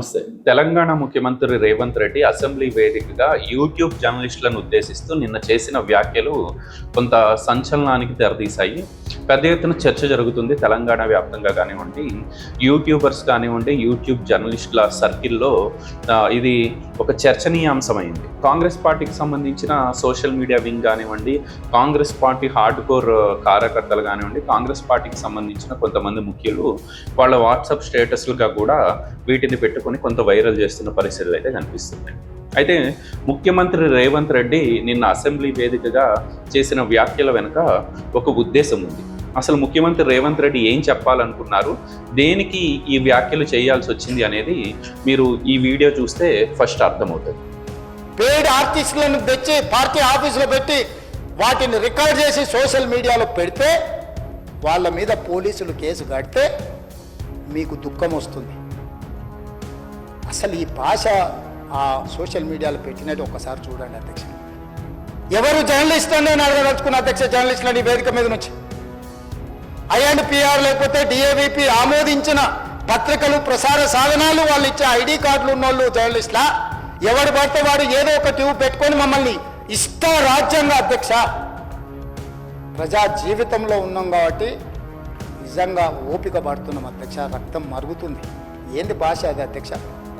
నమస్తే. తెలంగాణ ముఖ్యమంత్రి రేవంత్ రెడ్డి అసెంబ్లీ వేదికగా యూట్యూబ్ జర్నలిస్టులను ఉద్దేశిస్తూ నిన్న చేసిన వ్యాఖ్యలు కొంత సంచలనానికి తెరదీశాయి. పెద్ద ఎత్తున చర్చ జరుగుతుంది. తెలంగాణ వ్యాప్తంగా కానివ్వండి యూట్యూబర్స్ కానివ్వండి యూట్యూబ్ జర్నలిస్టుల సర్కిల్లో ఇది ఒక చర్చనీయాంశమైంది. కాంగ్రెస్ పార్టీకి సంబంధించిన సోషల్ మీడియా వింగ్ కానివ్వండి కాంగ్రెస్ పార్టీ హార్డ్ కోర్ కార్యకర్తలు కానివ్వండి కాంగ్రెస్ పార్టీకి సంబంధించిన కొంతమంది ముఖ్యులు వాళ్ళ వాట్సాప్ స్టేటస్లుగా కూడా వీటిని పెట్టుకుని కొంత వైరల్ చేస్తున్న పరిస్థితులు అయితే కనిపిస్తున్నాయి. అయితే ముఖ్యమంత్రి రేవంత్ రెడ్డి నిన్న అసెంబ్లీ వేదికగా చేసిన వ్యాఖ్యల వెనుక ఒక ఉద్దేశం ఉంది. అసలు ముఖ్యమంత్రి రేవంత్ రెడ్డి ఏం చెప్పాలనుకున్నారు? దేనికి ఈ వ్యాఖ్యలు చేయాల్సి వచ్చింది అనేది మీరు ఈ వీడియో చూస్తే ఫస్ట్ అర్థమవుతుంది. పెయిడ్ ఆర్టిస్టులను తెచ్చి పార్టీ ఆఫీసులో పెట్టి వాటిని రికార్డ్ చేసి సోషల్ మీడియాలో పెడితే వాళ్ళ మీద పోలీసులు కేసు కడితే మీకు దుఃఖం వస్తుంది. అసలు ఈ భాష ఆ సోషల్ మీడియాలో పెట్టినట్టు ఒకసారి చూడండి అధ్యక్ష. ఎవరు జర్నలిస్ట్ అని నేను అడగదలుచుకున్న అధ్యక్ష జర్నలిస్టులని ఈ వేదిక మీద నుంచి. ఐఎండ్ పిఆర్ లేకపోతే డిఏవిపి ఆమోదించిన పత్రికలు ప్రసార సాధనాలు వాళ్ళు ఇచ్చే ఐడి కార్డులు ఉన్నోళ్ళు జర్నలిస్ట్లా ఎవడు పడితే వాడు ఏదో ఒక ట్యూబ్ పెట్టుకొని మమ్మల్ని ఇష్ట రాజ్యాంగ అధ్యక్ష ప్రజా జీవితంలో ఉన్నాం కాబట్టి నిజంగా ఓపిక పడుతున్నాం అధ్యక్ష రక్తం మరుగుతుంది. ఏంది భాష అది అధ్యక్ష?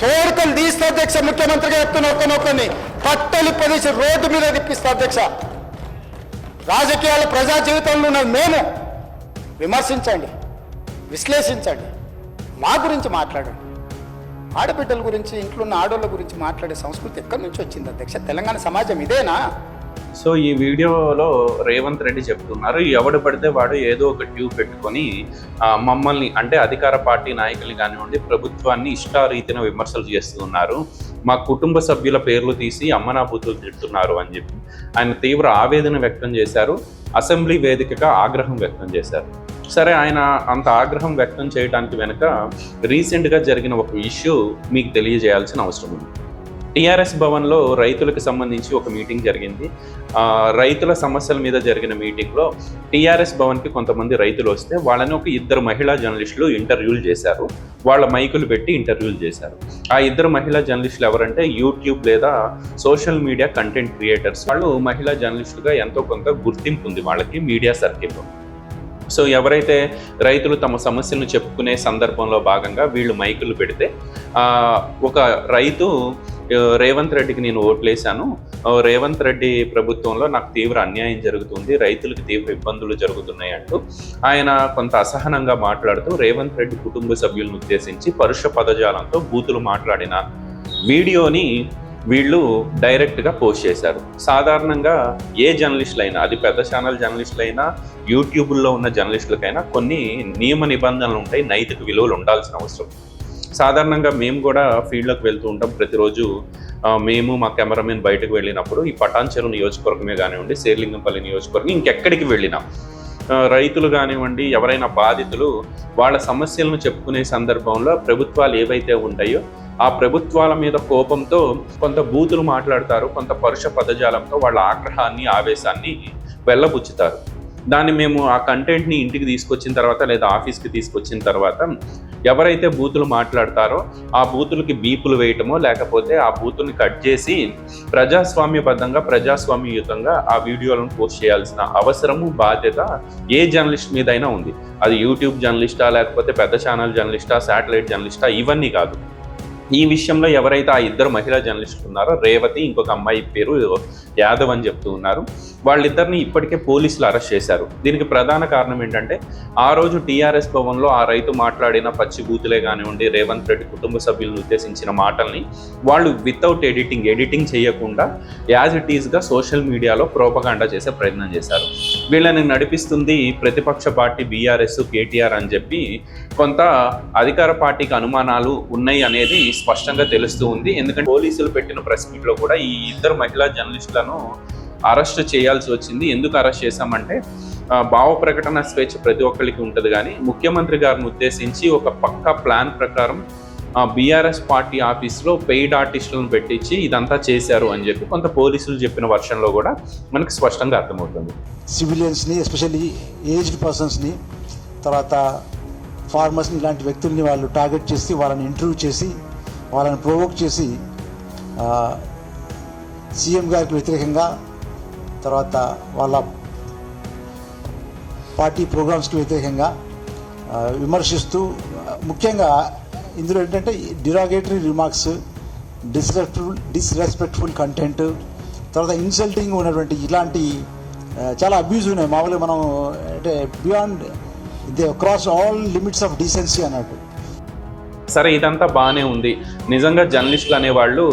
తోడుకలు తీస్తే అధ్యక్ష ముఖ్యమంత్రిగా చెప్తున్న ఒక్కనొక్కని పట్టలు పదిసి రోడ్డు మీద తిప్పిస్తా అధ్యక్ష. రాజకీయాలు ప్రజా జీవితంలో ఉన్న మేము. విమర్శించండి విశ్లేషించండి మా గురించి మాట్లాడండి. ఆడబిడ్డల గురించి ఇంట్లో ఉన్న ఆడోళ్ళ గురించి మాట్లాడే సంస్కృతి ఎక్కడి నుంచి వచ్చింది అధ్యక్ష? తెలంగాణ సమాజం ఇదేనా? సో ఈ వీడియోలో రేవంత్ రెడ్డి చెప్తున్నారు ఎవడు పడితే వాడు ఏదో ఒక ట్యూబ్ పెట్టుకొని మమ్మల్ని అంటే అధికార పార్టీ నాయకుల్ని కానివ్వండి ప్రభుత్వాన్ని ఇష్టారీతిన విమర్శలు చేస్తున్నారు. మా కుటుంబ సభ్యుల పేర్లు తీసి అమ్మనాబూతులు తిడుతున్నారు అని చెప్పి ఆయన తీవ్ర ఆవేదన వ్యక్తం చేశారు. అసెంబ్లీ వేదికగా ఆగ్రహం వ్యక్తం చేశారు. సరే ఆయన అంత ఆగ్రహం వ్యక్తం చేయడానికి వెనుక రీసెంట్గా జరిగిన ఒక ఇష్యూ మీకు తెలియజేయాల్సిన అవసరం ఉంది. టిఆర్ఎస్ భవన్లో రైతులకు సంబంధించి ఒక మీటింగ్ జరిగింది. రైతుల సమస్యల మీద జరిగిన మీటింగ్లో టిఆర్ఎస్ భవన్కి కొంతమంది రైతులు వస్తే వాళ్ళని ఒక ఇద్దరు మహిళా జర్నలిస్టులు ఇంటర్వ్యూలు చేశారు. వాళ్ళ మైకులు పెట్టి ఇంటర్వ్యూలు చేశారు. ఆ ఇద్దరు మహిళా జర్నలిస్టులు ఎవరంటే యూట్యూబ్ లేదా సోషల్ మీడియా కంటెంట్ క్రియేటర్స్. వాళ్ళు మహిళా జర్నలిస్టులుగా ఎంతో కొంత గుర్తింపు ఉంది వాళ్ళకి మీడియా సర్కిల్లో. సో ఎవరైతే రైతులు తమ సమస్యలను చెప్పుకునే సందర్భంలో భాగంగా వీళ్ళు మైకులు పెడితే ఒక రైతు రేవంత్ రెడ్డికి నేను ఓట్లేశాను రేవంత్ రెడ్డి ప్రభుత్వంలో నాకు తీవ్ర అన్యాయం జరుగుతుంది రైతులకు తీవ్ర ఇబ్బందులు జరుగుతున్నాయి అంటూ ఆయన కొంత అసహనంగా మాట్లాడుతూ రేవంత్ రెడ్డి కుటుంబ సభ్యులను ఉద్దేశించి పరుష పదజాలంతో బూతులు మాట్లాడిన వీడియోని వీళ్ళు డైరెక్ట్గా పోస్ట్ చేశారు. సాధారణంగా ఏ జర్నలిస్టులు అయినా అది పెద్ద ఛానల్ జర్నలిస్టులు అయినా యూట్యూబ్లో ఉన్న జర్నలిస్టులకైనా కొన్ని నియమ నిబంధనలు ఉంటాయి నైతిక విలువలు ఉండాల్సిన అవసరం. సాధారణంగా మేము కూడా ఫీల్డ్లోకి వెళ్తూ ఉంటాం. ప్రతిరోజు మేము మా కెమెరామెన్ బయటకు వెళ్ళినప్పుడు ఈ పటాన్చెరు నియోజకవర్గమే కానివ్వండి శేర్లింగంపల్లి నియోజకవర్గం ఇంకెక్కడికి వెళ్ళినా రైతులు కానివ్వండి ఎవరైనా బాధితులు వాళ్ళ సమస్యలను చెప్పుకునే సందర్భంలో ప్రభుత్వాలు ఏవైతే ఉంటాయో ఆ ప్రభుత్వాల మీద కోపంతో కొంత బూతులు మాట్లాడతారు కొంత పరుష పదజాలంతో వాళ్ళ ఆగ్రహాన్ని ఆవేశాన్ని వెళ్ళబుచ్చుతారు. దాన్ని మేము ఆ కంటెంట్ని ఇంటికి తీసుకొచ్చిన తర్వాత లేదా ఆఫీస్కి తీసుకొచ్చిన తర్వాత ఎవరైతే బూతులు మాట్లాడతారో ఆ బూతులకి బీపులు వేయటమో లేకపోతే ఆ బూతుల్ని కట్ చేసి ప్రజాస్వామ్యబద్ధంగా ప్రజాస్వామ్యయుతంగా ఆ వీడియోలను పోస్ట్ చేయాల్సిన అవసరము బాధ్యత ఏ జర్నలిస్ట్ మీదైనా ఉంది. అది యూట్యూబ్ జర్నలిస్టా లేకపోతే పెద్ద ఛానల్ జర్నలిస్టా శాటిలైట్ జర్నలిస్టా ఇవన్నీ కాదు. ఈ విషయంలో ఎవరైతే ఆ ఇద్దరు మహిళా జర్నలిస్టులు ఉన్నారో రేవతి ఇంకొక అమ్మాయి పేరు యాదవ్ అని చెప్తూ ఉన్నారు. వాళ్ళిద్దరిని ఇప్పటికే పోలీసులు అరెస్ట్ చేశారు. దీనికి ప్రధాన కారణం ఏంటంటే ఆ రోజు టీఆర్ఎస్ భవన్లో ఆ రైతు మాట్లాడిన పచ్చి బూతులే కానివ్వండి రేవంత్ రెడ్డి కుటుంబ సభ్యులను ఉద్దేశించిన మాటల్ని వాళ్ళు వితౌట్ ఎడిటింగ్ ఎడిటింగ్ చేయకుండా యాజ్ ఇట్ ఈస్గా సోషల్ మీడియాలో ప్రోపగాండా చేసే ప్రయత్నం చేశారు. వీళ్ళని నడిపిస్తుంది ప్రతిపక్ష పార్టీ బీఆర్ఎస్ కేటీఆర్ అని చెప్పి కొంత అధికార పార్టీకి అనుమానాలు ఉన్నాయి అనేది స్పష్టంగా తెలుస్తూ ఉంది. ఎందుకంటే పోలీసులు పెట్టిన ప్రెస్ మీట్లో కూడా ఈ ఇద్దరు మహిళా జర్నలిస్టులను అరెస్ట్ చేయాల్సి వచ్చింది. ఎందుకు అరెస్ట్ చేశామంటే భావ ప్రకటన స్వేచ్ఛ ప్రతి ఒక్కరికి ఉంటుంది కానీ ముఖ్యమంత్రి గారిని ఉద్దేశించి ఒక పక్కా ప్లాన్ ప్రకారం బీఆర్ఎస్ పార్టీ ఆఫీస్లో పెయిడ్ ఆర్టిస్టులను పెట్టించి ఇదంతా చేశారు అని చెప్పి కొంత పోలీసులు చెప్పిన వర్షంలో కూడా మనకు స్పష్టంగా అర్థమవుతుంది. సివిలియన్స్ని ఎస్పెషల్లీ ఏజ్డ్ పర్సన్స్ని తర్వాత ఫార్మర్స్ని ఇలాంటి వ్యక్తుల్ని వాళ్ళు టార్గెట్ చేసి వాళ్ళని ఇంటర్వ్యూ చేసి వాళ్ళని ప్రొవోక్ చేసి సీఎం గారికి వ్యతిరేకంగా తర్వాత వాళ్ళ పార్టీ ప్రోగ్రామ్స్కి వ్యతిరేకంగా విమర్శిస్తూ ముఖ్యంగా ఇందులో ఏంటంటే derogatory remarks disrespectful disrespectful content తర్వాత ఇన్సల్టింగ్ ఉన్నటువంటి ఇలాంటి చాలా అబ్యూజ్ ఉన్నాయి. మామూలుగా మనం అంటే beyond they cross all limits of decency అన్నట్టు. సరే ఇదంతా బాగానే ఉంది. నిజంగా జర్నలిస్టులు అనేవాళ్ళు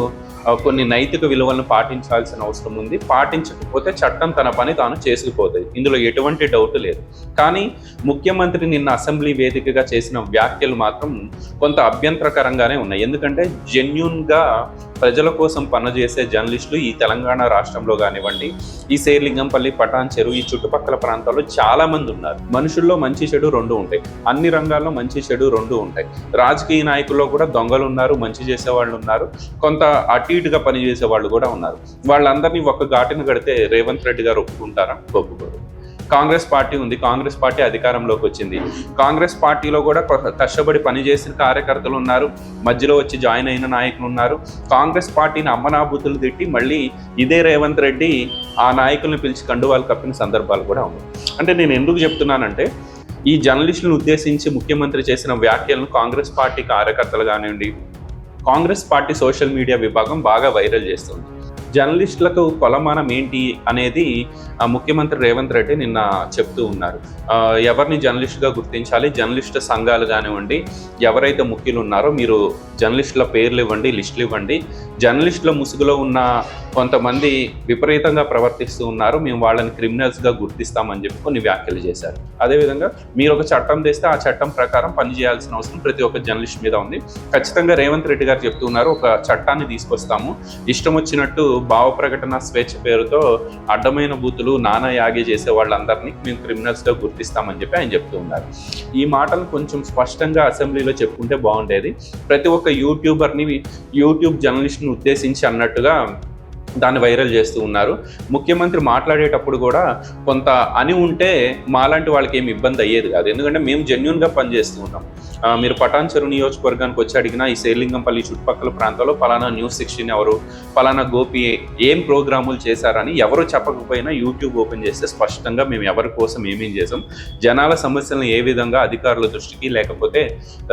కొన్ని నైతిక విలువలను పాటించాల్సిన అవసరం ఉంది. పాటించకపోతే చట్టం తన పని తాను చేసుకుపోతుంది. ఇందులో ఎటువంటి డౌట్ లేదు. కానీ ముఖ్యమంత్రి నిన్న అసెంబ్లీ వేదికగా చేసిన వ్యాఖ్యలు మాత్రం కొంత అభ్యంతరకరంగానే ఉన్నాయి. ఎందుకంటే జెన్యున్గా ప్రజల కోసం పనిచేసే జర్నలిస్టులు ఈ తెలంగాణ రాష్ట్రంలో కానివ్వండి ఈ శేర్లింగంపల్లి పటాన్ చెరువు ఈ చుట్టుపక్కల ప్రాంతాల్లో చాలా మంది ఉన్నారు. మనుషుల్లో మంచి చెడు రెండు ఉంటాయి. అన్ని రంగాల్లో మంచి చెడు రెండు ఉంటాయి. రాజకీయ నాయకుల్లో కూడా దొంగలు ఉన్నారు మంచి చేసే వాళ్ళు ఉన్నారు. కొంత అటు లీడ్గా పనిచేసే వాళ్ళు కూడా ఉన్నారు. వాళ్ళందరినీ ఒక ఘాటును కడితే రేవంత్ రెడ్డి గారు ఒప్పుకుంటారా? ఒప్పుకోరు. కాంగ్రెస్ పార్టీ ఉంది. కాంగ్రెస్ పార్టీ అధికారంలోకి వచ్చింది. కాంగ్రెస్ పార్టీలో కూడా కష్టపడి పనిచేసిన కార్యకర్తలు ఉన్నారు. మధ్యలో వచ్చి జాయిన్ అయిన నాయకులు ఉన్నారు. కాంగ్రెస్ పార్టీని అమ్మనాభూతులు తిట్టి మళ్ళీ ఇదే రేవంత్ రెడ్డి ఆ నాయకుల్ని పిలిచి కండువాలు కప్పిన సందర్భాలు కూడా ఉన్నాయి. అంటే నేను ఎందుకు చెప్తున్నానంటే ఈ జర్నలిస్టులను ఉద్దేశించి ముఖ్యమంత్రి చేసిన వ్యాఖ్యలను కాంగ్రెస్ పార్టీ కార్యకర్తలు కానివ్వండి కాంగ్రెస్ పార్టీ సోషల్ మీడియా విభాగం బాగా వైరల్ చేస్తుంది. జర్నలిస్టులకు కొలమానం ఏంటి అనేది ముఖ్యమంత్రి రేవంత్ రెడ్డి నిన్న చెప్తూ ఉన్నారు. ఎవరిని జర్నలిస్టుగా గుర్తించాలి? జర్నలిస్టు సంఘాలు కానివ్వండి ఎవరైతే ముఖ్యులు ఉన్నారో మీరు జర్నలిస్టుల పేర్లు ఇవ్వండి లిస్టులు ఇవ్వండి. జర్నలిస్టుల ముసుగులో ఉన్న కొంతమంది విపరీతంగా ప్రవర్తిస్తూ ఉన్నారు. మేము వాళ్ళని క్రిమినల్స్గా గుర్తిస్తామని చెప్పి కొన్ని వ్యాఖ్యలు చేశారు. అదేవిధంగా మీరు ఒక చట్టం తెస్తే ఆ చట్టం ప్రకారం పనిచేయాల్సిన అవసరం ప్రతి ఒక్క జర్నలిస్ట్ మీద ఉంది. ఖచ్చితంగా రేవంత్ రెడ్డి గారు చెప్తున్నారు ఒక చట్టాన్ని తీసుకొస్తాము. ఇష్టం వచ్చినట్టు భావ ప్రకటన స్వేచ్ఛ పేరుతో అడ్డమైన బూతులు నానా యాగి చేసే వాళ్ళందరినీ మేము క్రిమినల్స్గా గుర్తిస్తామని చెప్పి ఆయన చెప్తూ ఉన్నారు. ఈ మాటలు కొంచెం స్పష్టంగా అసెంబ్లీలో చెప్పుకుంటే బాగుండేది. ప్రతి ఒక్క యూట్యూబర్ని యూట్యూబ్ జర్నలిస్ట్ని ఉద్దేశించి అన్నట్టుగా దాన్ని వైరల్ చేస్తూ ఉన్నారు. ముఖ్యమంత్రి మాట్లాడేటప్పుడు కూడా కొంత అని ఉంటే మాలాంటి వాళ్ళకి ఏమి ఇబ్బంది అయ్యేది కాదు. ఎందుకంటే మేము జెన్యున్గా పనిచేస్తూ ఉన్నాం మీరు పటాన్ చెరువు నియోజకవర్గానికి వచ్చి అడిగినా ఈ శేర్లింగంపల్లి చుట్టుపక్కల ప్రాంతాల్లో పలానా న్యూస్ సిక్స్టీన్ ఎవరు పలానా గోపి ఏం ప్రోగ్రాములు చేశారని ఎవరు చెప్పకపోయినా యూట్యూబ్ ఓపెన్ చేస్తే స్పష్టంగా మేము ఎవరి కోసం ఏమేం చేసాం జనాల సమస్యలను ఏ విధంగా అధికారుల దృష్టికి లేకపోతే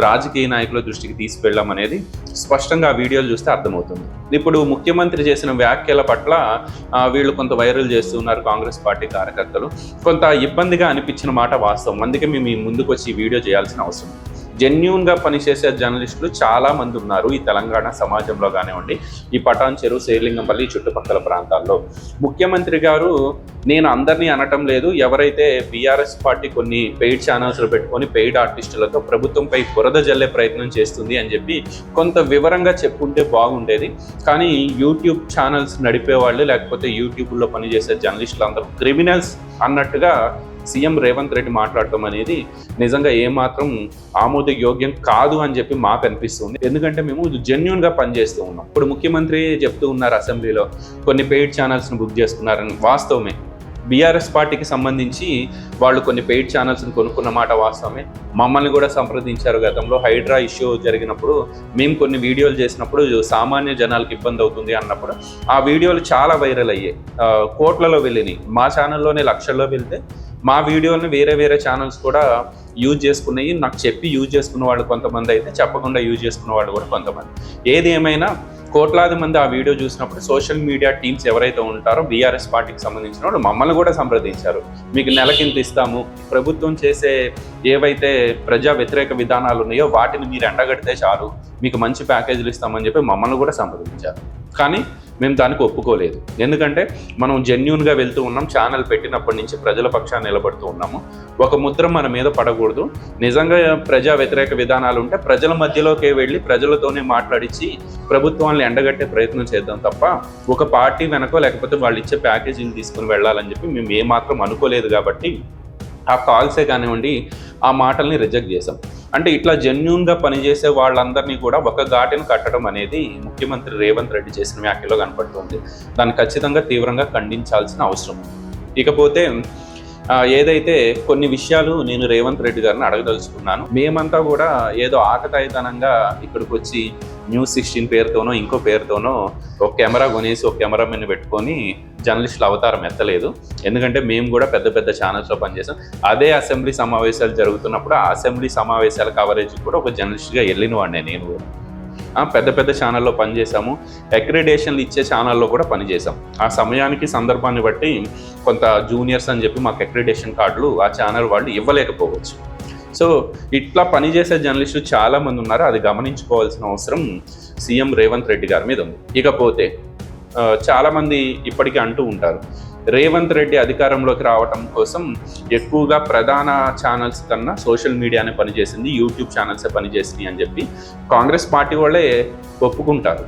రాజకీయ నాయకుల దృష్టికి తీసుకెళ్ళాం అనేది స్పష్టంగా ఆ వీడియోలు చూస్తే అర్థమవుతుంది. ఇప్పుడు ముఖ్యమంత్రి చేసిన వ్యాఖ్య వ్యాఖ్యల పట్ల వీళ్ళు కొంత వైరల్ చేస్తున్నారు కాంగ్రెస్ పార్టీ కార్యకర్తలు కొంత ఇబ్బందిగా అనిపించిన మాట వాస్తవం అందుకే మేము ఈ ముందుకు వచ్చి వీడియో చేయాల్సిన అవసరం ఉంది. జెన్యున్గా పనిచేసే జర్నలిస్టులు చాలా మంది ఉన్నారు ఈ తెలంగాణ సమాజంలో కానివ్వండి ఈ పటాన్ చెరువు శేర్లింగంపల్లి చుట్టుపక్కల ప్రాంతాల్లో. ముఖ్యమంత్రి గారు నేను అందరినీ అనటం లేదు ఎవరైతే బీఆర్ఎస్ పార్టీ కొన్ని పెయిడ్ ఛానల్స్లో పెట్టుకొని పెయిడ్ ఆర్టిస్టులతో ప్రభుత్వంపై బురద జల్లే ప్రయత్నం చేస్తుంది అని చెప్పి కొంత వివరంగా చెప్పుంటే బాగుండేది. కానీ యూట్యూబ్ ఛానల్స్ నడిపే వాళ్ళు లేకపోతే యూట్యూబ్లో పనిచేసే జర్నలిస్టులు అందరూ క్రిమినల్స్ అన్నట్టుగా సీఎం రేవంత్ రెడ్డి మాట్లాడటం అనేది నిజంగా ఏమాత్రం ఆమోదయోగ్యం కాదు అని చెప్పి మాకు అనిపిస్తుంది. ఎందుకంటే మేము జెన్యున్గా పనిచేస్తూ ఉన్నాం. ఇప్పుడు ముఖ్యమంత్రి చెప్తూ ఉన్నారు అసెంబ్లీలో కొన్ని పెయిడ్ ఛానల్స్ని బుక్ చేసుకున్నారని వాస్తవమే. బీఆర్ఎస్ పార్టీకి సంబంధించి వాళ్ళు కొన్ని పెయిడ్ ఛానల్స్ని కొనుక్కున్న మాట వాస్తవమే. మమ్మల్ని కూడా సంప్రదించారు గతంలో. హైడ్రా ఇష్యూ జరిగినప్పుడు మేము కొన్ని వీడియోలు చేసినప్పుడు సామాన్య జనాలకు ఇబ్బంది అవుతుంది అన్నప్పుడు ఆ వీడియోలు చాలా వైరల్ అయ్యాయి. కోట్లలో వెళ్ళినాయి. మా ఛానల్లోనే లక్షల్లో వెళ్తే మా వీడియోని వేరే వేరే ఛానల్స్ కూడా యూజ్ చేసుకున్నాయి. నాకు చెప్పి యూజ్ చేసుకున్న వాళ్ళు కొంతమంది అయితే చెప్పకుండా యూజ్ చేసుకున్న వాళ్ళు కూడా కొంతమంది. ఏది ఏమైనా కోట్లాది మంది ఆ వీడియో చూసినప్పుడు సోషల్ మీడియా టీమ్స్ ఎవరైతే ఉంటారో బీఆర్ఎస్ పార్టీకి సంబంధించిన వాళ్ళు మమ్మల్ని కూడా సంప్రదించారు. మీకు నెలకింత ఇస్తాము. ప్రభుత్వం చేసే ఏవైతే ప్రజా వ్యతిరేక విధానాలు ఉన్నాయో వాటిని మీరు ఎండగడితే చాలు. మీకు మంచి ప్యాకేజీలు ఇస్తామని చెప్పి మమ్మల్ని కూడా సంప్రదించారు. కానీ మేము దానికి ఒప్పుకోలేదు. ఎందుకంటే మనం జెన్యున్గా వెళ్తూ ఉన్నాం ఛానల్ పెట్టినప్పటి నుంచి ప్రజల పక్షాన్ని నిలబడుతూ ఉన్నాము. ఒక ముద్ర మన మీద పడకూడదు. నిజంగా ప్రజా వ్యతిరేక విధానాలు ఉంటే ప్రజల మధ్యలోకే వెళ్ళి ప్రజలతోనే మాట్లాడించి ప్రభుత్వాన్ని ఎండగట్టే ప్రయత్నం చేద్దాం తప్ప ఒక పార్టీ వెనకో లేకపోతే వాళ్ళు ఇచ్చే ప్యాకేజీని తీసుకుని వెళ్ళాలని చెప్పి మేము ఏమాత్రం అనుకోలేదు కాబట్టి ఆ కాల్సే కానివ్వండి ఆ మాటల్ని రిజెక్ట్ చేశాం. అంటే ఇట్లా జెన్యున్గా పనిచేసే వాళ్ళందరినీ కూడా ఒక ఘాటిని కట్టడం అనేది ముఖ్యమంత్రి రేవంత్ రెడ్డి చేసిన వ్యాఖ్యలో కనపడుతుంది. దాన్ని ఖచ్చితంగా తీవ్రంగా ఖండించాల్సిన అవసరం. ఇకపోతే ఏదైతే కొన్ని విషయాలు నేను రేవంత్ రెడ్డి గారిని అడగదలుచుకున్నాను మేమంతా కూడా ఏదో ఆకతాయితనంగా ఇక్కడికి వచ్చి న్యూస్ సిక్స్టీన్ పేరుతోనో ఇంకో పేరుతోనో ఒక కెమెరా కొనేసి ఒక కెమెరామెన్ పెట్టుకొని జర్నలిస్టుల అవతారం ఎత్తలేదు. ఎందుకంటే మేము కూడా పెద్ద పెద్ద ఛానల్స్లో పనిచేసాం. అదే అసెంబ్లీ సమావేశాలు జరుగుతున్నప్పుడు ఆ అసెంబ్లీ సమావేశాల కవరేజ్ కూడా ఒక జర్నలిస్ట్గా వెళ్ళిన వాడినే నేను కూడా. పెద్ద పెద్ద ఛానల్లో పనిచేసాము. అక్రిడేషన్లు ఇచ్చే ఛానల్లో కూడా పనిచేసాం. ఆ సమయానికి సందర్భాన్ని బట్టి కొంత జూనియర్స్ అని చెప్పి మాకు అక్రిడేషన్ కార్డులు ఆ ఛానల్ వాళ్ళు ఇవ్వలేకపోవచ్చు. సో ఇట్లా పనిచేసే జర్నలిస్టులు చాలామంది ఉన్నారు. అది గమనించుకోవాల్సిన అవసరం సీఎం రేవంత్ రెడ్డి గారి మీద ఉంది. ఇకపోతే చాలామంది ఇప్పటికీ అంటూ ఉంటారు. రేవంత్ రెడ్డి అధికారంలోకి రావటం కోసం ఎక్కువగా ప్రధాన ఛానల్స్ కన్నా సోషల్ మీడియానే పనిచేసింది యూట్యూబ్ ఛానల్సే పనిచేసింది అని చెప్పి కాంగ్రెస్ పార్టీ వాళ్ళే ఒప్పుకుంటారు.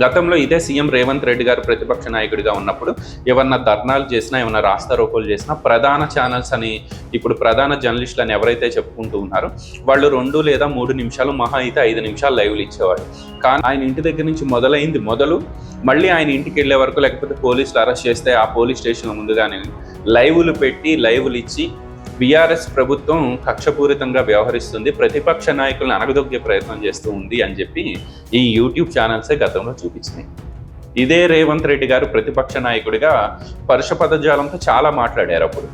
గతంలో ఇదే సీఎం రేవంత్ రెడ్డి గారు ప్రతిపక్ష నాయకుడిగా ఉన్నప్పుడు ఏమన్నా ధర్నాలు చేసినా ఏమన్నా రాస్తారోకోలు చేసినా ప్రధాన ఛానల్స్ అని ఇప్పుడు ప్రధాన జర్నలిస్టులు అని ఎవరైతే చెప్పుకుంటూ ఉన్నారో వాళ్ళు రెండు లేదా మూడు నిమిషాలు మహా అయితే ఐదు నిమిషాలు లైవ్లు ఇచ్చేవాడు కానీ ఆయన ఇంటి దగ్గర నుంచి మొదలైంది మొదలు. మళ్ళీ ఆయన ఇంటికి వెళ్ళే వరకు లేకపోతే పోలీసులు అరెస్ట్ చేస్తే ఆ పోలీస్ స్టేషన్ ముందుగానే లైవ్లు పెట్టి లైవ్లు ఇచ్చి బీఆర్ఎస్ ప్రభుత్వం కక్షపూరితంగా వ్యవహరిస్తుంది ప్రతిపక్ష నాయకులను అనగదొక్కే ప్రయత్నం చేస్తూ ఉంది అని చెప్పి ఈ యూట్యూబ్ ఛానల్సే గతంలో చూపించినాయి. ఇదే రేవంత్ రెడ్డి గారు ప్రతిపక్ష నాయకుడిగా పరుష పదజాలంతో చాలా మాట్లాడారు అప్పుడు.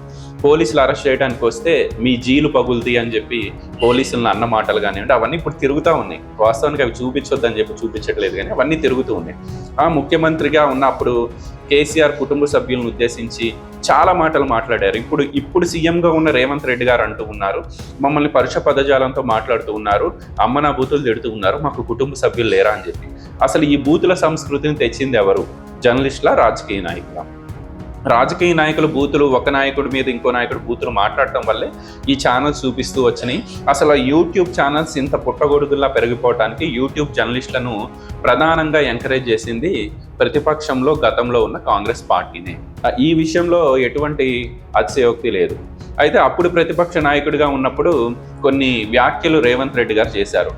పోలీసులు అరెస్ట్ చేయడానికి వస్తే మీ జీలు పగులుతాయి అని చెప్పి పోలీసులను అన్న మాటలు కానివ్వండి అవన్నీ ఇప్పుడు తిరుగుతూ ఉన్నాయి. వాస్తవానికి అవి చూపించొద్దని చెప్పి చూపించట్లేదు కానీ అవన్నీ తిరుగుతూ ఉన్నాయి. ఆ ముఖ్యమంత్రిగా ఉన్నప్పుడు కేసీఆర్ కుటుంబ సభ్యులను ఉద్దేశించి చాలా మాటలు మాట్లాడారు. ఇప్పుడు ఇప్పుడు సీఎంగా ఉన్న రేవంత్ రెడ్డి గారు అంటూ ఉన్నారు. మమ్మల్ని పరుష పదజాలంతో మాట్లాడుతూ ఉన్నారు. అమ్మ నా బూతులు తిడుతూ ఉన్నారు. మాకు కుటుంబ సభ్యులు లేరా అని చెప్పి. అసలు ఈ బూతుల సంస్కృతిని తెచ్చింది ఎవరు? జర్నలిస్టుల రాజకీయ నాయకుల? రాజకీయ నాయకులు బూతులు ఒక నాయకుడి మీద ఇంకో నాయకుడు బూతులు మాట్లాడటం వల్లే ఈ ఛానల్స్ చూపిస్తూ వచ్చినాయి. అసలు యూట్యూబ్ ఛానల్స్ ఇంత పుట్టగొడుగుల్లా పెరిగిపోవడానికి యూట్యూబ్ జర్నలిస్టులను ప్రధానంగా ఎంకరేజ్ చేసింది ప్రతిపక్షంలో గతంలో ఉన్న కాంగ్రెస్ పార్టీనే. ఈ విషయంలో ఎటువంటి అతిశయోక్తి లేదు. అయితే అప్పుడు ప్రతిపక్ష నాయకుడిగా ఉన్నప్పుడు కొన్ని వ్యాఖ్యలు రేవంత్ రెడ్డి గారు చేశారు.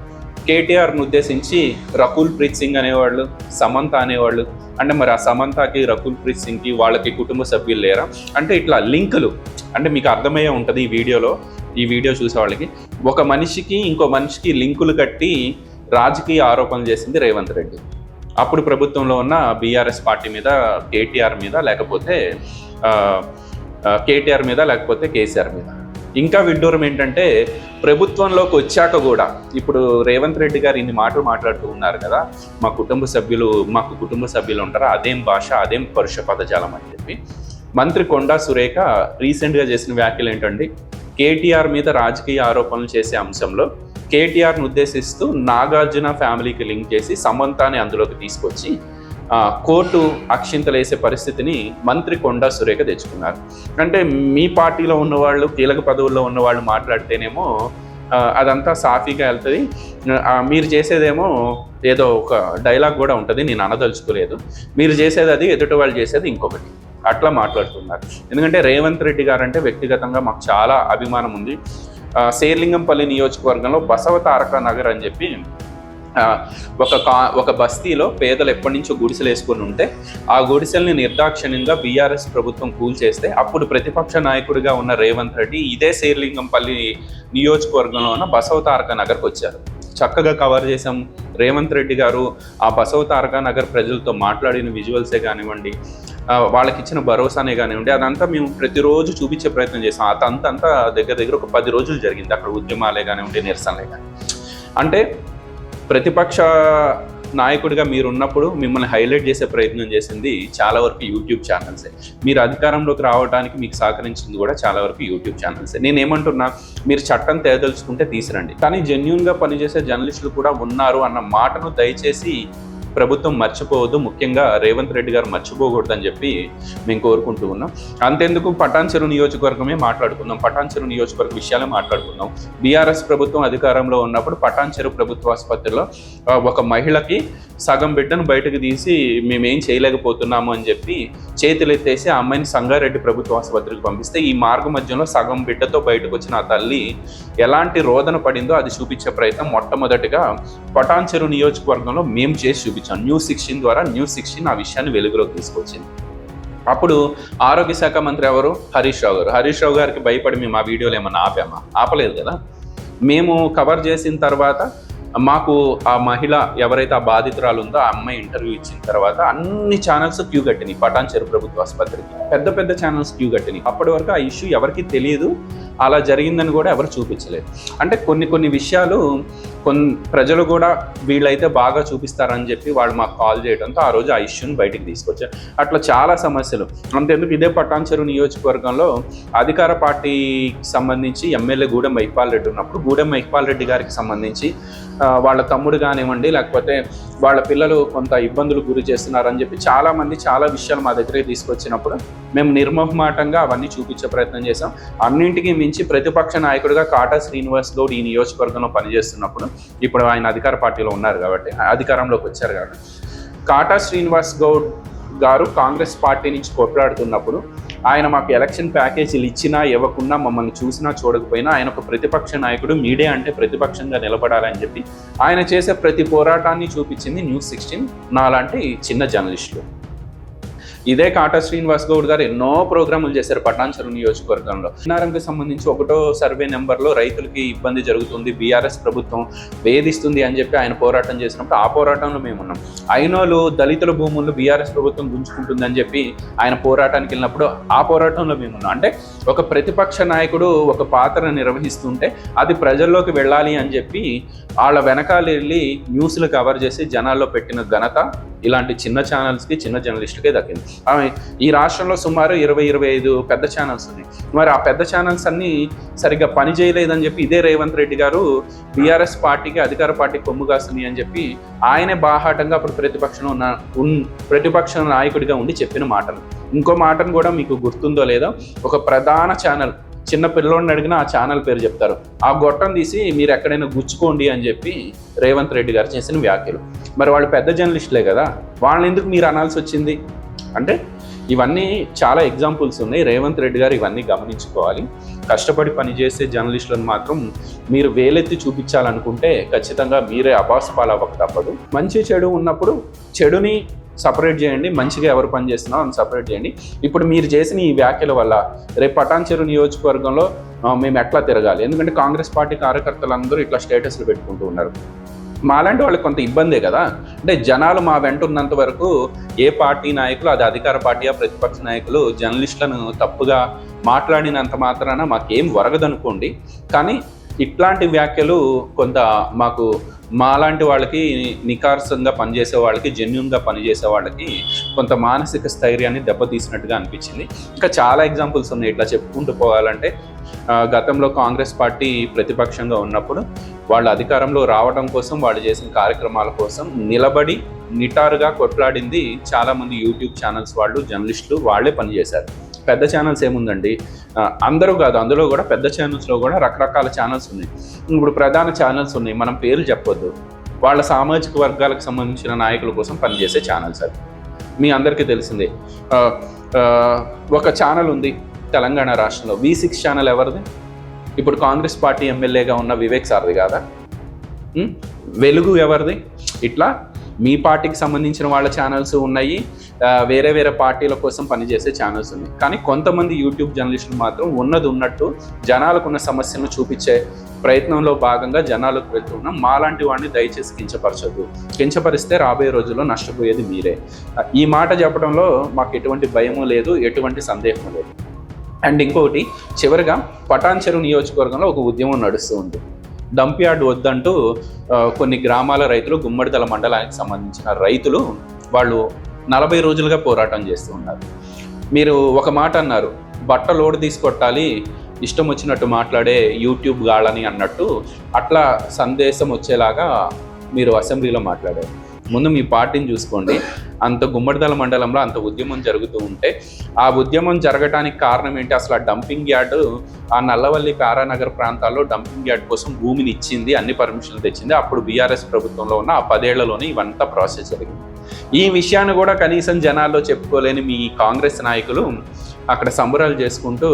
కేటీఆర్ను ఉద్దేశించి రకుల్ ప్రీత్ సింగ్ అనేవాళ్ళు సమంత అనేవాళ్ళు అంటే మరి ఆ సమంతకి రకుల్ ప్రీత్ సింగ్కి వాళ్ళకి కుటుంబ సభ్యులు లేరా? అంటే ఇట్లా లింకులు అంటే మీకు అర్థమయ్యే ఉంటుంది ఈ వీడియోలో ఈ వీడియో చూసే వాళ్ళకి. ఒక మనిషికి ఇంకో మనిషికి లింకులు కట్టి రాజకీయ ఆరోపణలు చేసింది రేవంత్ రెడ్డి. అప్పుడు ప్రభుత్వంలో ఉన్న బీఆర్ఎస్ పార్టీ మీద కేటీఆర్ మీద లేకపోతే కేటీఆర్ మీద లేకపోతే కేసీఆర్ మీద. ఇంకా విడ్డూరం ఏంటంటే ప్రభుత్వంలోకి వచ్చాక కూడా ఇప్పుడు రేవంత్ రెడ్డి గారు ఇన్ని మాటలు మాట్లాడుతూ ఉన్నారు కదా మా కుటుంబ సభ్యులు మాకు కుటుంబ సభ్యులు ఉంటారు అదేం భాష అదేం పరుష పదజాలం అని చెప్పి. మంత్రి కొండా సురేఖ రీసెంట్గా చేసిన వ్యాఖ్యలు ఏంటండి కేటీఆర్ మీద రాజకీయ ఆరోపణలు చేసే అంశంలో కేటీఆర్ను ఉద్దేశిస్తూ నాగార్జున ఫ్యామిలీకి లింక్ చేసి సమంతాన్ని అందులోకి తీసుకొచ్చి కోర్టు అక్షింతలు వేసే పరిస్థితిని మంత్రి కొండా సురేఖ తెచ్చుకున్నారు. అంటే మీ పార్టీలో ఉన్నవాళ్ళు కీలక పదవుల్లో ఉన్నవాళ్ళు మాట్లాడితేనేమో అదంతా సాఫీగా వెళ్తుంది. మీరు చేసేదేమో ఏదో ఒక డైలాగ్ కూడా ఉంటుంది నేను అనదలుచుకోలేదు. మీరు చేసేది అది ఎదుటి వాళ్ళు చేసేది ఇంకొకటి. అట్లా మాట్లాడుతున్నారు. ఎందుకంటే రేవంత్ రెడ్డి గారు అంటే వ్యక్తిగతంగా మాకు చాలా అభిమానం ఉంది. ఆ, శేర్లింగంపల్లి నియోజకవర్గంలో బసవ తారక నగర్ అని చెప్పి ఒక కా ఒక బస్తీలో పేదలు ఎప్పటి నుంచో గుడిసెలు వేసుకొని ఉంటే ఆ గుడిసెల్ని నిర్దాక్షిణ్యంగా బీఆర్ఎస్ ప్రభుత్వం కూల్చేస్తే అప్పుడు ప్రతిపక్ష నాయకుడిగా ఉన్న రేవంత్ రెడ్డి ఇదే శేర్లింగంపల్లి నియోజకవర్గంలో ఉన్న బసవ తారక నగర్కి వచ్చారు. చక్కగా కవర్ చేసాం రేవంత్ రెడ్డి గారు ఆ బసవ తారక నగర్ ప్రజలతో మాట్లాడిన విజువల్సే కానివ్వండి వాళ్ళకి ఇచ్చిన భరోసానే కానివ్వండి అదంతా మేము ప్రతిరోజు చూపించే ప్రయత్నం చేసాం అదంతా అంతా దగ్గర దగ్గర ఒక పది రోజులు జరిగింది అక్కడ ఉద్యమాలే కానివ్వండి నిరసనలే కానీ అంటే ప్రతిపక్ష నాయకుడిగా మీరు ఉన్నప్పుడు మిమ్మల్ని హైలైట్ చేసే ప్రయత్నం చేసింది చాలా వరకు యూట్యూబ్ ఛానల్సే. మీరు అధికారంలోకి రావడానికి మీకు సహకరించింది కూడా చాలా వరకు యూట్యూబ్ ఛానల్సే. నేను ఏమంటున్నా మీరు చట్టం తేదలుచుకుంటే తీసిరండి. కానీ జెన్యున్గా పనిచేసే జర్నలిస్టులు కూడా ఉన్నారు అన్న మాటను దయచేసి ప్రభుత్వం మర్చిపోవద్దు ముఖ్యంగా రేవంత్ రెడ్డి గారు మర్చిపోకూడదని చెప్పి మేము కోరుకుంటూ ఉన్నాం. అంతెందుకు పటాన్చెరు నియోజకవర్గమే మాట్లాడుకుందాం. పటాన్చెరు నియోజకవర్గ విషయాలే మాట్లాడుకుందాం. బీఆర్ఎస్ ప్రభుత్వం అధికారంలో ఉన్నప్పుడు పటాన్చెరు ప్రభుత్వ ఆసుపత్రిలో ఒక మహిళకి సగం బిడ్డను బయటకు తీసి మేమేం చేయలేకపోతున్నాము అని చెప్పి చేతులు ఎత్తేసి ఆ అమ్మాయిని సంగారెడ్డి ప్రభుత్వ ఆసుపత్రికి పంపిస్తే ఈ మార్గ మధ్యంలో సగం బిడ్డతో బయటకు వచ్చిన ఆ తల్లి ఎలాంటి రోదన పడిందో అది చూపించే ప్రయత్నం మొట్టమొదటిగా పటాన్చెరు నియోజకవర్గంలో మేము చేసి చూపించాం. న్యూస్ సిక్స్టీన్ ద్వారా న్యూస్ సిక్స్టీన్ ఆ విషయాన్ని వెలుగులోకి తీసుకొచ్చింది. అప్పుడు ఆరోగ్య శాఖ మంత్రి ఎవరు? హరీష్ రావు గారు. హరీష్ రావు గారికి భయపడి మేము ఆ వీడియోలు ఏమన్నా ఆపామా? ఆపలేదు కదా. మేము కవర్ చేసిన తర్వాత మాకు ఆ మహిళ ఎవరైతే ఆ బాధితురాలు ఉందో ఆ అమ్మాయి ఇంటర్వ్యూ ఇచ్చిన తర్వాత అన్ని ఛానల్స్ క్యూ కట్టినాయి. పటాన్చెరు ప్రభుత్వ ఆసుపత్రికి. పెద్ద పెద్ద ఛానల్స్ క్యూ కట్టినాయి. అప్పటి వరకు ఆ ఇష్యూ ఎవరికి తెలియదు. అలా జరిగిందని కూడా ఎవరు చూపించలేదు. అంటే కొన్ని కొన్ని విషయాలు కొన్ని ప్రజలు కూడా వీళ్ళైతే బాగా చూపిస్తారని చెప్పి వాళ్ళు మాకు కాల్ చేయడంతో ఆ రోజు ఆ ఇష్యూని బయటికి తీసుకొచ్చారు. అట్లా చాలా సమస్యలు. అంతేందుకు ఇదే పటాన్చెరు నియోజకవర్గంలో అధికార పార్టీకి సంబంధించి ఎమ్మెల్యే గూడెం మైపాల్ రెడ్డి ఉన్నప్పుడు గూడెం మహిపాల్ రెడ్డి గారికి సంబంధించి వాళ్ళ తమ్ముడు కానివ్వండి లేకపోతే వాళ్ళ పిల్లలు కొంత ఇబ్బందులు గురి చేస్తున్నారని చెప్పి చాలా మంది చాలా విషయాలు మా దగ్గరికి తీసుకొచ్చినప్పుడు మేము నిర్మోహమాటంగా అవన్నీ చూపించే ప్రయత్నం చేసాం అన్నింటికి మించి ప్రతిపక్ష నాయకుడిగా కాటా శ్రీనివాస్ గౌడ్ ఈ నియోజకవర్గంలో పనిచేస్తున్నప్పుడు ఇప్పుడు ఆయన అధికార పార్టీలో ఉన్నారు కాబట్టి అధికారంలోకి వచ్చారు కాబట్టి. కాటా శ్రీనివాస్ గౌడ్ గారు కాంగ్రెస్ పార్టీ నుంచి కొట్లాడుతున్నప్పుడు ఆయన మాకు ఎలక్షన్ ప్యాకేజీలు ఇచ్చినా ఇవ్వకుండా మమ్మల్ని చూసినా చూడకపోయినా ఆయన ఒక ప్రతిపక్ష నాయకుడు మీడియా అంటే ప్రతిపక్షంగా నిలబడాలని చెప్పి ఆయన చేసే ప్రతి పోరాటాన్ని చూపించింది న్యూస్ సిక్స్టీన్ నాలాంటి చిన్న జర్నలిస్టులు ఇదే కాటా శ్రీనివాస్ గౌడ్ గారు ఎన్నో ప్రోగ్రాములు చేశారు పటాన్చెరు నియోజకవర్గంలో. చిన్నారంకి సంబంధించి ఒకటో సర్వే నెంబర్లో రైతులకి ఇబ్బంది జరుగుతుంది బీఆర్ఎస్ ప్రభుత్వం వేధిస్తుంది అని చెప్పి ఆయన పోరాటం చేసినప్పుడు ఆ పోరాటంలో మేము ఉన్నాం. అయినోళ్ళు దళితుల భూములను బీఆర్ఎస్ ప్రభుత్వం గుంజుకుంటుంది అని చెప్పి ఆయన పోరాటానికి వెళ్ళినప్పుడు ఆ పోరాటంలో మేము ఉన్నాం. అంటే ఒక ప్రతిపక్ష నాయకుడు ఒక పాత్ర నిర్వహిస్తుంటే అది ప్రజల్లోకి వెళ్ళాలి అని చెప్పి వాళ్ళ వెనకాల వెళ్ళి న్యూస్లు కవర్ చేసి జనాల్లో పెట్టిన ఘనత ఇలాంటి చిన్న ఛానల్స్కి చిన్న జర్నలిస్టుకే దక్కింది. ఈ రాష్ట్రంలో సుమారు ఇరవై ఇరవై ఐదు పెద్ద ఛానల్స్ ఉన్నాయి. మరి ఆ పెద్ద ఛానల్స్ అన్నీ సరిగ్గా పని చేయలేదని చెప్పి ఇదే రేవంత్ రెడ్డి గారు బీఆర్ఎస్ పార్టీకి అధికార పార్టీ కొమ్ము కాస్తుంది అని చెప్పి ఆయనే బాహాటంగా అప్పుడు ప్రతిపక్షంలో ఉన్న ఉన్ ప్రతిపక్ష నాయకుడిగా ఉండి చెప్పిన మాటలు. ఇంకో మాటను కూడా మీకు గుర్తుందో లేదో ఒక ప్రధాన ఛానల్ చిన్న పిల్లోడిని అడిగిన ఆ ఛానల్ పేరు చెప్తారు. ఆ గొట్టం తీసి మీరు ఎక్కడైనా గుచ్చుకోండి అని చెప్పి రేవంత్ రెడ్డి గారు చేసిన వ్యాఖ్యలు. మరి వాళ్ళు పెద్ద జర్నలిస్టులే కదా వాళ్ళని ఎందుకు మీరు అనాల్సి వచ్చింది? అంటే ఇవన్నీ చాలా ఎగ్జాంపుల్స్ ఉన్నాయి. రేవంత్ రెడ్డి గారు ఇవన్నీ గమనించుకోవాలి. కష్టపడి పనిచేసే జర్నలిస్టులను మాత్రం మీరు వేలెత్తి చూపించాలనుకుంటే ఖచ్చితంగా మీరే అబాస్ పాలవ్వక తప్పదు. మంచి చెడు ఉన్నప్పుడు చెడుని సపరేట్ చేయండి. మంచిగా ఎవరు పని చేస్తున్నారో అని సపరేట్ చేయండి. ఇప్పుడు మీరు చేసిన ఈ వ్యాఖ్యల వల్ల రేపు పటాన్చెరు నియోజకవర్గంలో మేము ఎట్లా తిరగాలి? ఎందుకంటే కాంగ్రెస్ పార్టీ కార్యకర్తలందరూ ఇట్లా స్టేటస్లు పెట్టుకుంటూ ఉన్నారు. మాలాంటి వాళ్ళకి కొంత ఇబ్బందే కదా. అంటే జనాలు మా వెంట ఉన్నంత వరకు ఏ పార్టీ నాయకులు అది అధికార పార్టీయా ప్రతిపక్ష నాయకులు జర్నలిస్టులను తప్పుగా మాట్లాడినంత మాత్రాన మాకేం వరగదనుకోండి. కానీ ఇట్లాంటి వ్యాఖ్యలు కొంత మాకు మాలాంటి వాళ్ళకి నికార్సంగా పనిచేసే వాళ్ళకి జెన్యున్గా పనిచేసే వాళ్ళకి కొంత మానసిక స్థైర్యాన్ని దెబ్బతీసినట్టుగా అనిపించింది. ఇంకా చాలా ఎగ్జాంపుల్స్ ఉన్నాయి. ఇట్లా చెప్పుకుంటూ పోవాలంటే గతంలో కాంగ్రెస్ పార్టీ ప్రతిపక్షంగా ఉన్నప్పుడు వాళ్ళు అధికారంలో రావడం కోసం వాళ్ళు చేసిన కార్యక్రమాల కోసం నిలబడి నిటారుగా కొట్లాడింది చాలామంది యూట్యూబ్ ఛానల్స్ వాళ్ళు జర్నలిస్టులు వాళ్ళే పనిచేశారు. పెద్ద ఛానల్స్ ఏముందండి? అందరూ కాదు అందులో కూడా పెద్ద ఛానల్స్లో కూడా రకరకాల ఛానల్స్ ఉన్నాయి. ఇప్పుడు ప్రధాన ఛానల్స్ ఉన్నాయి మనం పేర్లు చెప్పొద్దు. వాళ్ళ సామాజిక వర్గాలకు సంబంధించిన నాయకుల కోసం పనిచేసే ఛానల్స్ అవి. మీ అందరికీ తెలిసిందే. ఒక ఛానల్ ఉంది తెలంగాణ రాష్ట్రంలో. వి సిక్స్ ఛానల్ ఎవరిది? ఇప్పుడు కాంగ్రెస్ పార్టీ ఎమ్మెల్యేగా ఉన్న వివేక్ సార్ది కాదా? వెలుగు ఎవరిది? ఇట్లా మీ పార్టీకి సంబంధించిన వాళ్ళ ఛానల్స్ ఉన్నాయి. వేరే వేరే పార్టీల కోసం పనిచేసే ఛానల్స్ ఉన్నాయి. కానీ కొంతమంది యూట్యూబ్ జర్నలిస్టులు మాత్రం ఉన్నది ఉన్నట్టు జనాలకు ఉన్న సమస్యను చూపించే ప్రయత్నంలో భాగంగా జనాలకు వెళ్తున్నాం మాలాంటి వాడిని దయచేసి కించపరచదు కించపరిస్తే రాబోయే రోజుల్లో నష్టపోయేది మీరే. ఈ మాట చెప్పడంలో మాకు ఎటువంటి భయము లేదు ఎటువంటి సందేహం లేదు. అండ్ ఇంకొకటి చివరిగా పటాన్చెరు నియోజకవర్గంలో ఒక ఉద్యమం నడుస్తూ ఉంది. డంప్ యార్డ్ వద్దంటూ కొన్ని గ్రామాల రైతులు గుమ్మడిదల మండలానికి సంబంధించిన రైతులు వాళ్ళు నలభై రోజులుగా పోరాటం చేస్తూ ఉన్నారు. మీరు ఒక మాట అన్నారు బట్ట లోడ్ తీసుకొట్టాలి ఇష్టం వచ్చినట్టు మాట్లాడే యూట్యూబ్ గాళ్ళని అన్నట్టు అట్లా సందేశం వచ్చేలాగా మీరు అసెంబ్లీలో మాట్లాడారు. ముందు మీ పార్టీని చూసుకోండి. అంత గుమ్మడిదల మండలంలో అంత ఉద్యమం జరుగుతూ ఉంటే ఆ ఉద్యమం జరగడానికి కారణం ఏంటి? అసలు ఆ డంపింగ్ యార్డ్ ఆ నల్లవల్లి కారానగర్ ప్రాంతాల్లో డంపింగ్ యార్డ్ కోసం భూమిని ఇచ్చింది అన్ని పర్మిషన్లు తెచ్చింది. అప్పుడు బీఆర్ఎస్ ప్రభుత్వంలో ఉన్న ఆ పదేళ్ళలోనే ఇవంతా ప్రాసెస్ జరిగింది. ఈ విషయాన్ని కూడా కనీసం జనాల్లో చెప్పుకోలేని మీ కాంగ్రెస్ నాయకులు అక్కడ సంబరాలు చేసుకుంటూ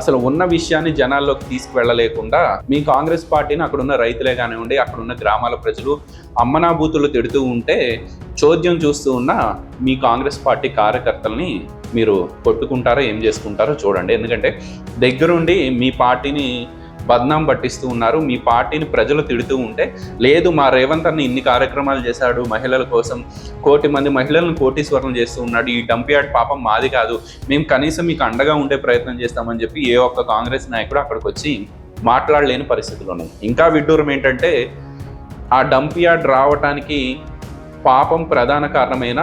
అసలు ఉన్న విషయాన్ని జనాల్లోకి తీసుకువెళ్ళలేకుండా మీ కాంగ్రెస్ పార్టీని అక్కడున్న రైతులే కానివ్వండి అక్కడున్న గ్రామాల ప్రజలు అమ్మనాభూతులు తిడుతూ ఉంటే చోద్యం చూస్తూ ఉన్న మీ కాంగ్రెస్ పార్టీ కార్యకర్తల్ని మీరు కొట్టుకుంటారో ఏం చేసుకుంటారో చూడండి. ఎందుకంటే దగ్గరుండి మీ పార్టీని బద్నాం పట్టిస్తూ ఉన్నారు. మీ పార్టీని ప్రజలు తిడుతూ ఉంటే లేదు మా రేవంత్ అన్న ఇన్ని కార్యక్రమాలు చేశాడు మహిళల కోసం కోటి మంది మహిళలను కోటీశ్వరం చేస్తూ ఉన్నాడు ఈ డంపియాడ్ పాపం మాది కాదు. మేము కనీసం మీకు అండగా ఉండే ప్రయత్నం చేస్తామని చెప్పి ఏ ఒక్క కాంగ్రెస్ నాయకుడు అక్కడికి వచ్చి మాట్లాడలేని పరిస్థితులు ఉన్నాయి ఇంకా విడ్డూరం ఏంటంటే ఆ డంపియాడ్ రావటానికి పాపం ప్రధాన కారణమైన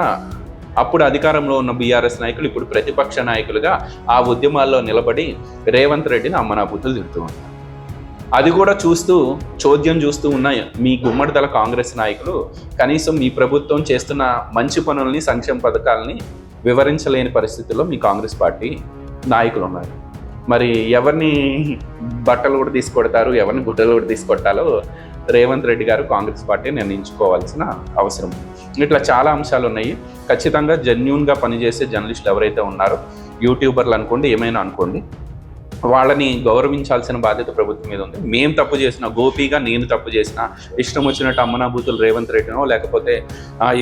అప్పుడు అధికారంలో ఉన్న బీఆర్ఎస్ నాయకులు ఇప్పుడు ప్రతిపక్ష నాయకులుగా ఆ ఉద్యమాల్లో నిలబడి రేవంత్ రెడ్డిని అమ్మనాబుద్ధులు తిడుతూ ఉన్నారు. అది కూడా చూస్తూ చోద్యం చూస్తూ ఉన్న మీ గుమ్మడిదల కాంగ్రెస్ నాయకులు కనీసం మీ ప్రభుత్వం చేస్తున్న మంచి పనుల్ని సంక్షేమ పథకాలని వివరించలేని పరిస్థితుల్లో మీ కాంగ్రెస్ పార్టీ నాయకులు ఉన్నారు. మరి ఎవరిని బట్టలు కూడా తీసుకొడతారు ఎవరిని గుడ్డలు కూడా తీసుకొట్టాలో రేవంత్ రెడ్డి గారు కాంగ్రెస్ పార్టీ నిర్ణయించుకోవాల్సిన అవసరం. ఇట్లా చాలా అంశాలు ఉన్నాయి. ఖచ్చితంగా జెన్యున్గా పనిచేసే జర్నలిస్టులు ఎవరైతే ఉన్నారో యూట్యూబర్లు అనుకోండి ఏమైనా అనుకోండి వాళ్ళని గౌరవించాల్సిన బాధ్యత ప్రభుత్వం మీద ఉంది. మేము తప్పు చేసిన గోపిగా నేను తప్పు చేసిన ఇష్టం వచ్చినట్టు అమ్మనాభూతులు రేవంత్ రెడ్డినో లేకపోతే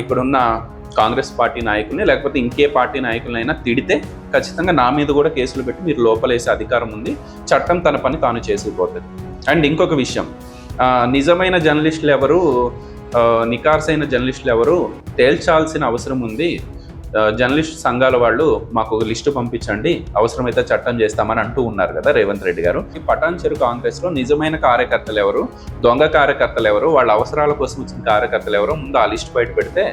ఇప్పుడున్న ఇక్కడున్న కాంగ్రెస్ పార్టీ నాయకుల్ని లేకపోతే ఇంకే పార్టీ నాయకులైనా తిడితే ఖచ్చితంగా నా మీద కూడా కేసులు పెట్టి మీరు లోపలేసే అధికారం ఉంది. చట్టం తన పని తాను చేసుకుపోతుంది అండ్ ఇంకొక విషయం నిజమైన జర్నలిస్టులు ఎవరు నికార్సైన జర్నలిస్టులు ఎవరు తేల్చాల్సిన అవసరం ఉంది. జర్నలిస్ట్ సంఘాల వాళ్ళు మాకు ఒక లిస్టు పంపించండి అవసరమైతే చట్టం చేస్తామని అంటూ ఉన్నారు కదా రేవంత్ రెడ్డి గారు. ఈ పటాన్ చెరు కాంగ్రెస్లో నిజమైన కార్యకర్తలు ఎవరు దొంగ కార్యకర్తలు ఎవరు వాళ్ళ అవసరాల కోసం వచ్చిన కార్యకర్తలు ఎవరు ముందు ఆ లిస్ట్ బయట పెడితే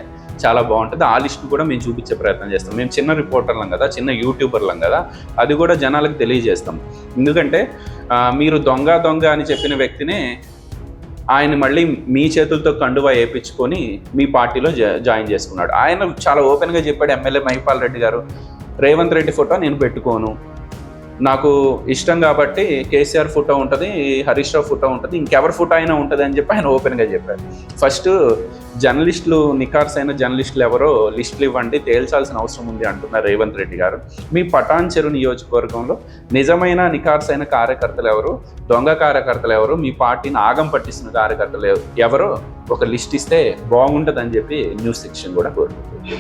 చాలా బాగుంటుంది. ఆ లిస్ట్ కూడా మేము చూపించే ప్రయత్నం చేస్తాం. మేము చిన్న రిపోర్టర్లం కదా చిన్న యూట్యూబర్లం కదా అది కూడా జనాలకు తెలియజేస్తాం. ఎందుకంటే మీరు దొంగ దొంగ అని చెప్పిన వ్యక్తినే ఆయన మళ్ళీ మీ చేతులతో కండువా వేయించుకొని మీ పార్టీలో జా- జాయిన్ చేసుకున్నాడు. ఆయన చాలా ఓపెన్గా చెప్పాడు ఎమ్మెల్యే మహిపాల్ రెడ్డి గారు రేవంత్ రెడ్డి ఫోటో నేను పెట్టుకోను. నాకు ఇష్టం కాబట్టి కేసీఆర్ ఫోటో ఉంటుంది హరీష్ రావు ఫోటో ఉంటుంది ఇంకెవరి ఫోటో అయినా ఉంటుంది అని చెప్పి ఆయన ఓపెన్గా చెప్పారు. ఫస్ట్ జర్నలిస్టులు నికార్స్ అయిన జర్నలిస్టులు ఎవరో లిస్టులు ఇవ్వండి తేల్చాల్సిన అవసరం ఉంది అంటున్నారు రేవంత్ రెడ్డి గారు. మీ పటాన్ చెరు నియోజకవర్గంలో నిజమైన నికార్స్ అయిన కార్యకర్తలు ఎవరు దొంగ కార్యకర్తలు ఎవరు మీ పార్టీని ఆగం పట్టిస్తున్న కార్యకర్తలు ఎవరు ఒక లిస్ట్ ఇస్తే బాగుంటుందని చెప్పి న్యూస్ సెక్షన్ కూడా కోరుకుంటుంది.